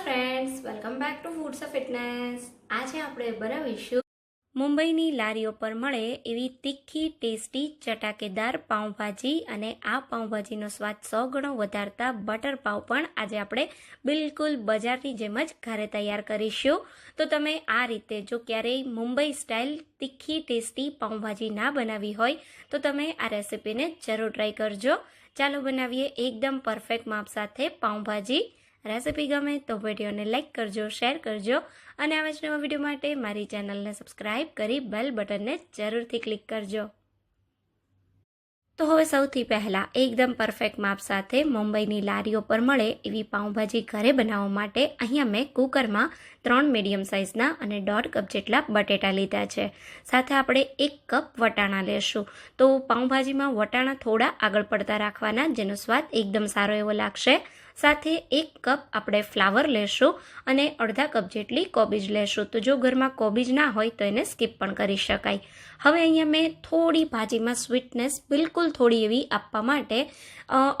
Friends welcome back to foods of fitness આજે આપણે બનાવીશું મુંબઈની લારીઓ પર મળે એવી તીખી, ટેસ્ટી ચટાકેદાર પાઉંભાજી અને આ પાઉંભાજીનો સ્વાદ સો ગણો વધારતા બટર પાઉં પણ આજે આપણે બિલકુલ બજારની જેમ જ ઘરે તૈયાર કરીશું. તો તમે આ રીતે જો ક્યારેય મુંબઈ સ્ટાઇલ તીખી, ટેસ્ટી પાઉંભાજી ના બનાવી હોય, તો તમે આ રેસીપીને જરૂર ટ્રાય કરજો. ચાલો બનાવીએ એકદમ પરફેક્ટ માપ સાથે પાઉંભાજી. રેસિપી ગમે તો વિડીયોને લાઇક કરજો, શેર કરજો અને આવા જ નવા વીડિયો માટે મારી ચેનલને સબસ્ક્રાઈબ કરી બેલ બટનને જરૂરથી ક્લિક કરજો. તો હવે સૌથી પહેલાં એકદમ પરફેક્ટ માપ સાથે મુંબઈની લારીઓ પર મળે એવી પાઉંભાજી ઘરે બનાવવા માટે અહીંયા મેં કુકરમાં ત્રણ મીડિયમ સાઇઝના અને દોઢ કપ જેટલા બટેટા લીધા છે. સાથે આપણે એક કપ વટાણા લેશું. તો પાઉંભાજીમાં વટાણા થોડા આગળ પડતા રાખવાના, જેનો સ્વાદ એકદમ સારો એવો લાગશે. સાથે એક કપ આપણે ફ્લાવર લેશું અને અડધા કપ જેટલી કોબીજ લેશું. તો જો ઘરમાં કોબીજ ના હોય તો એને સ્કીપ પણ કરી શકાય. હવે અહીંયા મેં થોડી ભાજીમાં સ્વીટનેસ બિલકુલ થોડી એવી આપવા માટે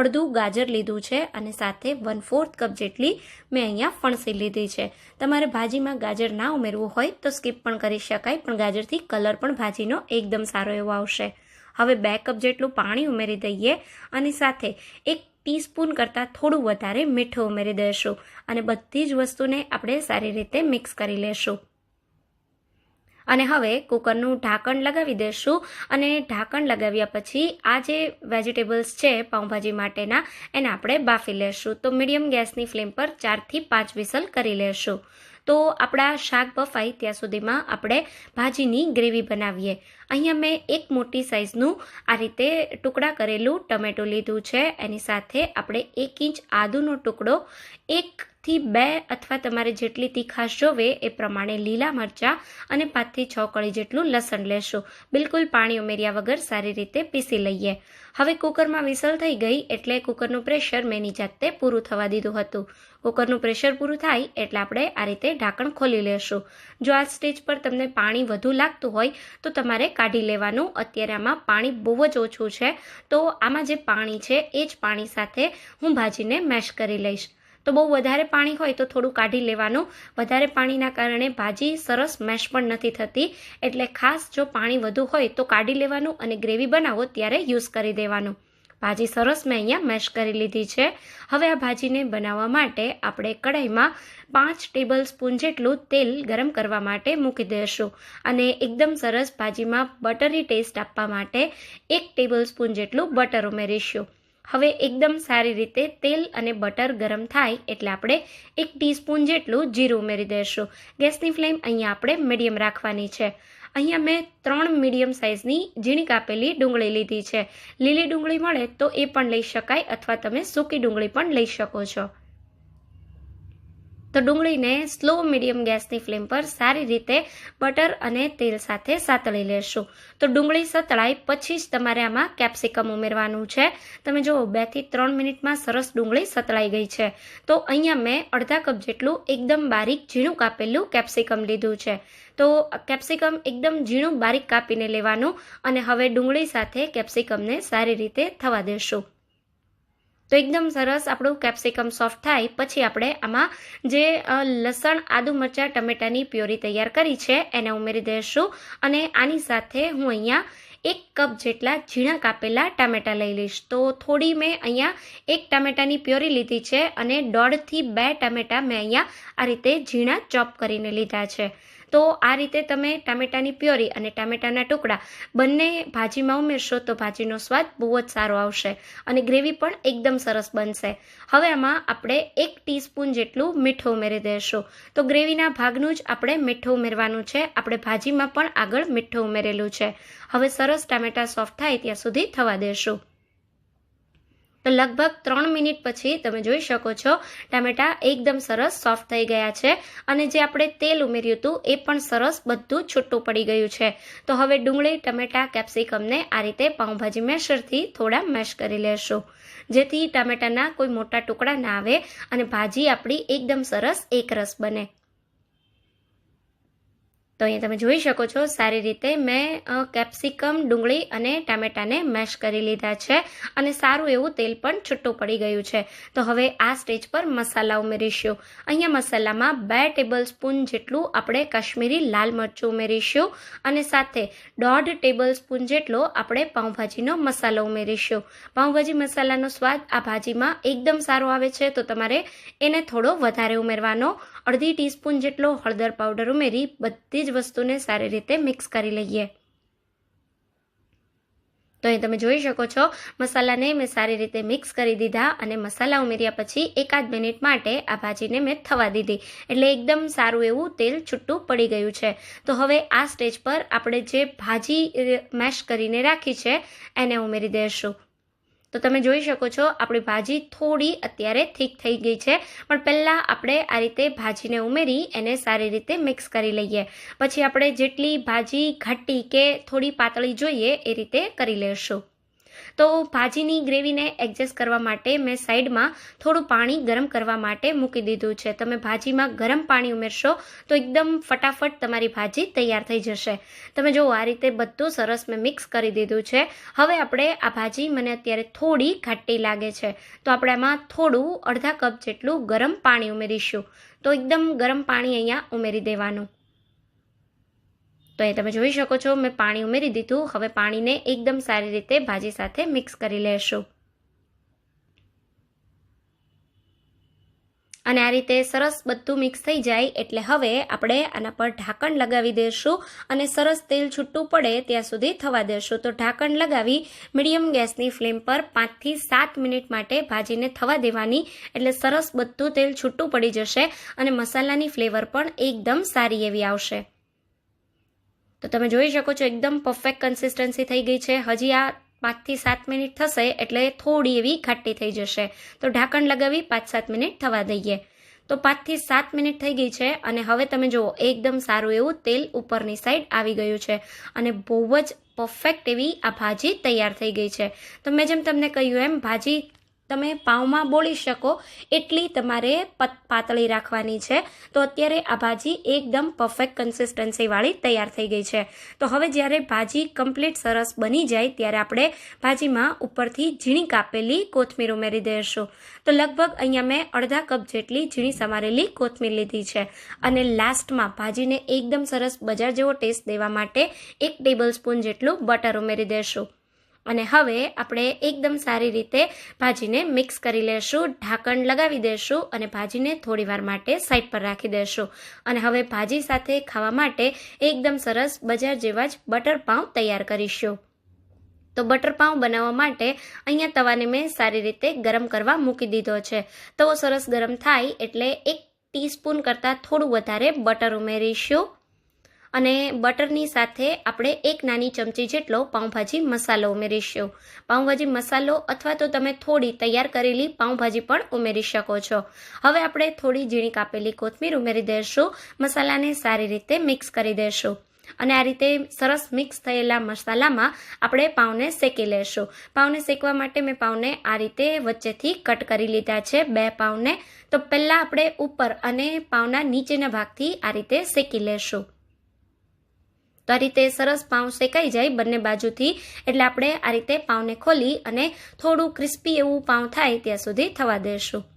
અડધું ગાજર લીધું છે અને સાથે વન ફોર્થ કપ જેટલી મેં અહીંયા ફણસી લીધી છે. તમારે ભાજીમાં ગાજર ના ઉમેરવું હોય તો સ્કીપ પણ કરી શકાય, પણ ગાજરથી કલર પણ ભાજીનો એકદમ સારો એવો આવશે. હવે બે કપ જેટલું પાણી ઉમેરી દઈએ અને સાથે એક ટીસ્પૂન કરતાં થોડું વધારે મીઠું ઉમેરી દઈશું અને બધી જ વસ્તુને આપણે સારી રીતે મિક્સ કરી લેશું. અને હવે કુકરનું ઢાંકણ લગાવી દઈશું અને ઢાંકણ લગાવ્યા પછી આ જે વેજીટેબલ્સ છે પાઉંભાજી માટેના, એને આપણે બાફી લેશું. તો મીડિયમ ગેસની ફ્લેમ પર ચારથી પાંચ વિસલ કરી લેશું. તો આપણા શાક બફાય ત્યાં સુધીમાં આપણે ભાજીની ગ્રેવી બનાવીએ. અહીંયા મેં એક મોટી સાઇઝનું આ રીતે ટુકડા કરેલું ટમેટું લીધું છે. એની સાથે આપણે એક ઇંચ આદુનો ટુકડો, એકથી બે અથવા તમારે જેટલી તીખાશ જોવે એ પ્રમાણે લીલા મરચાં અને પાંચથી છ કળી જેટલું લસણ લેશું. બિલકુલ પાણી ઉમેર્યા વગર સારી રીતે પીસી લઈએ. હવે કુકરમાં વિસલ થઈ ગઈ એટલે કુકરનું પ્રેશર મેં એની જાતે પૂરું થવા દીધું હતું. કુકરનું પ્રેશર પૂરું થાય એટલે આપણે આ રીતે ઢાંકણ ખોલી લેશું. જો આ સ્ટેજ પર તમને પાણી વધુ લાગતું હોય તો તમારે કાઢી લેવાનું. અત્યારે આમાં પાણી બહુ જ ઓછું છે. તો આમાં જે પાણી છે, એ જ પાણી સાથે હું ભાજીને મેશ કરી લઈશ. તો બહુ વધારે પાણી હોય તો થોડું કાઢી લેવાનું. વધારે પાણીના કારણે ભાજી સરસ મેશ પણ નથી થતી. એટલે ખાસ જો પાણી વધુ હોય તો કાઢી લેવાનું અને ગ્રેવી બનાવો ત્યારે યુઝ કરી દેવાનું. ભાજી સરસ મેં અહીંયા મેશ કરી લીધી છે. હવે આ ભાજીને બનાવવા માટે આપણે કઢાઈમાં પાંચ ટેબલ સ્પૂન જેટલું તેલ ગરમ કરવા માટે મૂકી દઈશું અને એકદમ સરસ ભાજીમાં બટરી ટેસ્ટ આપવા માટે એક ટેબલ સ્પૂન જેટલું બટર ઉમેરીશું. હવે એકદમ સારી રીતે તેલ અને બટર ગરમ થાય એટલે આપણે એક ટીસ્પૂન જેટલું જીરું ઉમેરી દઈશું. ગેસની ફ્લેમ અહીંયા આપણે મીડિયમ રાખવાની છે. અહીંયા મેં ત્રણ મીડિયમ સાઇઝની ઝીણી કાપેલી ડુંગળી લીધી છે. લીલી ડુંગળી મળે તો એ પણ લઈ શકાય અથવા તમે સૂકી ડુંગળી પણ લઈ શકો છો. તો ડુંગળીને સ્લો મીડિયમ ગેસની ફ્લેમ પર સારી રીતે બટર અને તેલ સાથે સાતળી લેશું. તો ડુંગળી સતળાય પછી જ તમારે આમાં કેપ્સિકમ ઉમેરવાનું છે. તમે જુઓ બેથી ત્રણ મિનિટમાં સરસ ડુંગળી સતળાઈ ગઈ છે. તો અહીંયા મેં અડધા કપ જેટલું એકદમ બારીક ઝીણું કાપેલું કેપ્સિકમ લીધું છે. તો કેપ્સિકમ એકદમ ઝીણું બારીક કાપીને લેવાનું અને હવે ડુંગળી સાથે કેપ્સિકમને સારી રીતે થવા દેશું. તો એકદમ સરસ આપણું કેપ્સિકમ સોફ્ટ થાય. પછી આપણે આમાં જે લસણ, આદુ મરચાં, ટમેટાની પ્યોરી તૈયાર કરી છે, એને ઉમેરી દઈશું. અને આની સાથે હું અહીંયા એક કપ જેટલા ઝીણા કાપેલા ટામેટાં લઈ લઈશ. તો થોડી મેં અહીંયા એક ટામેટાની પ્યોરી લીધી છે અને દોઢથી બે ટામેટાં મેં અહીંયા આ રીતે ઝીણા ચોપ કરીને લીધા છે. તો આ રીતે તમે ટામેટાની પ્યોરી અને ટામેટાના ટુકડા બંને ભાજીમાં ઉમેરશો તો ભાજીનો સ્વાદ બહુ જ સારો આવશે અને ગ્રેવી પણ એકદમ સરસ બનશે. હવે આમાં આપણે એક ટીસ્પૂન જેટલું મીઠું ઉમેરી દઈશું. તો ગ્રેવીના ભાગનું જ આપણે મીઠું ઉમેરવાનું છે. આપણે ભાજીમાં પણ આગળ મીઠું ઉમેરેલું છે. હવે સરસ ટામેટા સોફ્ટ થાય ત્યાં સુધી થવા દેશું તો લગભગ ત્રણ મિનિટ પછી તમે જોઈ શકો છો, ટામેટાં એકદમ સરસ સોફ્ટ થઈ ગયા છે અને જે આપણે તેલ ઉમેર્યું હતું એ પણ સરસ બધું છૂટું પડી ગયું છે. તો હવે ડુંગળી, ટમેટાં, કેપ્સિકમને આ રીતે પાઉંભાજી મેશરથી થોડા મેશ કરી લેશું. જેથી ટામેટાના કોઈ મોટા ટુકડા ના આવે અને ભાજી આપણી એકદમ સરસ એકરસ બને. તો અહીંયા તમે જોઈ શકો છો, સારી રીતે મેં કેપ્સિકમ, ડુંગળી અને ટામેટાને મેશ કરી લીધા છે અને સારું એવું તેલ પણ છૂટું પડી ગયું છે. તો હવે આ સ્ટેજ પર મસાલા ઉમેરીશું. અહીંયા મસાલામાં બે ટેબલ સ્પૂન જેટલું આપણે કાશ્મીરી લાલ મરચું ઉમેરીશું અને સાથે દોઢ ટેબલ સ્પૂન જેટલો આપણે પાઉંભાજીનો મસાલો ઉમેરીશું. પાઉંભાજી મસાલાનો સ્વાદ આ ભાજીમાં એકદમ સારો આવે છે, તો તમારે એને થોડો વધારે ઉમેરવાનો. અડધી ટીસ્પૂન જેટલો હળદર પાવડર ઉમેરી બધી જ વસ્તુને સારી રીતે મિક્સ કરી લઈએ. તો અહીં તમે જોઈ શકો છો, મસાલાને મેં સારી રીતે મિક્સ કરી દીધા અને મસાલા ઉમેર્યા પછી એકાદ મિનિટ માટે આ ભાજીને મેં થવા દીધી. એટલે એકદમ સારું એવું તેલ છૂટું પડી ગયું છે. તો હવે આ સ્ટેજ પર આપણે જે ભાજી મેશ કરીને રાખી છે, એને ઉમેરી દઈશું. તો તમે જોઈ શકો છો, આપણી ભાજી થોડી અત્યારે થીક થઈ ગઈ છે, પણ પહેલાં આપણે આ રીતે ભાજીને ઉમેરી એને સારી રીતે મિક્સ કરી લઈએ. પછી આપણે જેટલી ભાજી ઘાટી કે થોડી પાતળી જોઈએ એ રીતે કરી લેશું. તો ભાજીની ગ્રેવીને એડજસ્ટ કરવા માટે મેં સાઈડમાં થોડું પાણી ગરમ કરવા માટે મૂકી દીધું છે. તમે ભાજીમાં ગરમ પાણી ઉમેરશો તો એકદમ ફટાફટ તમારી ભાજી તૈયાર થઈ જશે. તમે જો આ રીતે બધું સરસ મેં મિક્સ કરી દીધું છે. હવે આપણે આ ભાજી મને અત્યારે થોડી ઘાટી લાગે છે. તો આપણે આમાં થોડું અડધા કપ જેટલું ગરમ પાણી ઉમેરીશું. તો એકદમ ગરમ પાણી અહીંયા ઉમેરી દેવાનું. તો અહીં તમે જોઈ શકો છો, મેં પાણી ઉમેરી દીધું. હવે પાણીને એકદમ સારી રીતે ભાજી સાથે મિક્સ કરી લેશું. અને આ રીતે સરસ બધું મિક્સ થઈ જાય એટલે હવે આપણે આના પર ઢાંકણ લગાવી દઈશું અને સરસ તેલ છૂટું પડે ત્યાં સુધી થવા દેશું. તો ઢાંકણ લગાવી મીડિયમ ગેસની ફ્લેમ પર પાંચથી સાત મિનિટ માટે ભાજીને થવા દેવાની. એટલે સરસ બધું તેલ છૂટું પડી જશે અને મસાલાની ફ્લેવર પણ એકદમ સારી એવી આવશે. તો તમે જોઈ શકો છો એકદમ પરફેક્ટ કન્સિસ્ટન્સી થઈ ગઈ છે. હજી આ પાંચથી સાત મિનિટ થશે એટલે થોડી એવી ખાટી થઈ જશે. તો ઢાંકણ લગાવી પાંચ સાત મિનિટ થવા દઈએ. તો પાંચથી સાત મિનિટ થઈ ગઈ છે અને હવે તમે જુઓ, એકદમ સારું એવું તેલ ઉપરની સાઈડ આવી ગયું છે અને બહુ જ પરફેક્ટ એવી આ ભાજી તૈયાર થઈ ગઈ છે. તો મેં જેમ તમને કહ્યું એમ, ભાજી તમે પાઉંમાં બોળી શકો એટલી તમારે પાતળી રાખવાની છે. તો અત્યારે આ ભાજી એકદમ પરફેક્ટ કન્સિસ્ટન્સીવાળી તૈયાર થઈ ગઈ છે. તો હવે જ્યારે ભાજી કમ્પ્લીટ સરસ બની જાય ત્યારે આપણે ભાજીમાં ઉપરથી ઝીણી કાપેલી કોથમીર ઉમેરી દઈશું. તો લગભગ અહીંયા મેં અડધા કપ જેટલી ઝીણી સમારેલી કોથમીર લીધી છે. અને લાસ્ટમાં ભાજીને એકદમ સરસ બજાર જેવો ટેસ્ટ દેવા માટે એક ટેબલ સ્પૂન જેટલું બટર ઉમેરી દઈશું. અને હવે આપણે એકદમ સારી રીતે ભાજીને મિક્સ કરી લેશું, ઢાંકણ લગાવી દેશું અને ભાજીને થોડી વાર માટે સાઈડ પર રાખી દેશું. અને હવે ભાજી સાથે ખાવા માટે એકદમ સરસ બજાર જેવા જ બટર પાઉં તૈયાર કરીશું. તો બટર પાઉં બનાવવા માટે અહીંયા તવાને મેં સારી રીતે ગરમ કરવા મૂકી દીધો છે. તવો સરસ ગરમ થાય એટલે એક ટીસ્પૂન કરતાં થોડું વધારે બટર ઉમેરીશું. અને બટરની સાથે આપણે એક નાની ચમચી જેટલો પાઉંભાજી મસાલો ઉમેરીશું. પાઉંભાજી મસાલો અથવા તો તમે થોડી તૈયાર કરેલી પાઉંભાજી પણ ઉમેરી શકો છો. હવે આપણે થોડી ઝીણી કાપેલી કોથમીર ઉમેરી દઈશું મસાલાને સારી રીતે મિક્સ કરી દઈશું અને આ રીતે સરસ મિક્સ થયેલા મસાલામાં આપણે પાઉને શેકી લેશું. પાઉને શેકવા માટે મેં પાઉને આ રીતે વચ્ચેથી કટ કરી લીધા છે બે પાઉને. તો પહેલાં આપણે ઉપર અને પાઉના નીચેના ભાગથી આ રીતે શેકી લેશું. તો આ રીતે સરસ પાઉં શેકાઈ જાય બંને બાજુથી. એટલે આપણે આ રીતે પાઉંને ખોલી અને થોડું ક્રિસ્પી એવું પાઉં થાય ત્યાં સુધી થવા દેશું.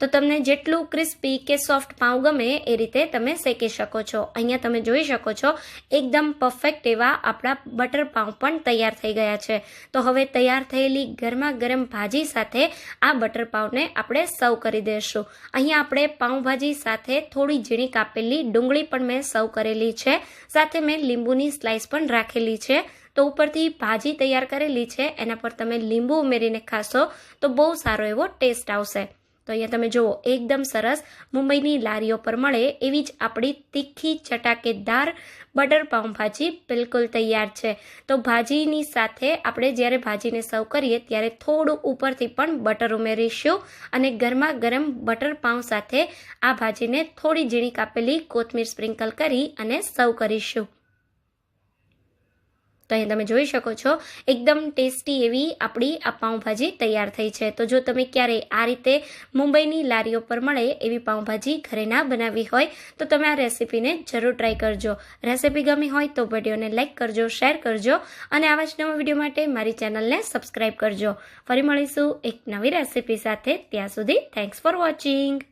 તો તમને જેટલું ક્રિસ્પી કે સોફ્ટ પાઉં ગમે એ રીતે તમે શેકી શકો છો. અહીંયા તમે જોઈ શકો છો, એકદમ પરફેક્ટ એવા આપણા બટર પાઉં પણ તૈયાર થઈ ગયા છે. તો હવે તૈયાર થયેલી ગરમા ગરમ ભાજી સાથે આ બટર પાઉંને આપણે સર્વ કરી દઈશું અહીંયા આપણે પાઉંભાજી સાથે થોડી ઝીણી કાપેલી ડુંગળી પણ મેં સર્વ કરેલી છે. સાથે મેં લીંબુની સ્લાઇસ પણ રાખેલી છે. તો ઉપરથી ભાજી તૈયાર કરેલી છે, એના પર તમે લીંબુ ઉમેરીને ખાશો તો બહુ સારો એવો ટેસ્ટ આવશે. તો અહીંયા તમે જુઓ, એકદમ સરસ મુંબઈની લારીઓ પર મળે એવી જ આપણી તીખી ચટાકેદાર બટર પાઉંભાજી બિલકુલ તૈયાર છે. તો ભાજીની સાથે આપણે જ્યારે ભાજીને સર્વ કરીએ ત્યારે થોડું ઉપરથી પણ બટર ઉમેરીશું અને ગરમા ગરમ બટર પાઉં સાથે આ ભાજીને થોડી ઝીણી કાપેલી કોથમીર સ્પ્રિંકલ કરી અને સર્વ કરીશું. તો અહીં તમે જોઈ શકો છો, એકદમ ટેસ્ટી એવી આપણી આ પાઉંભાજી તૈયાર થઈ છે. તો જો તમે ક્યારેય આ રીતે મુંબઈની લારીઓ પર મળે એવી પાઉંભાજી ઘરે ના બનાવી હોય, તો તમે આ રેસીપીને જરૂર ટ્રાય કરજો. રેસીપી ગમી હોય તો વિડીયોને લાઇક કરજો શેર કરજો, અને આવા જ નવા વીડિયો માટે મારી ચેનલને સબસ્ક્રાઈબ કરજો. ફરી મળીશું એક નવી રેસીપી સાથે. ત્યાં સુધી થેન્ક્સ ફોર વોચિંગ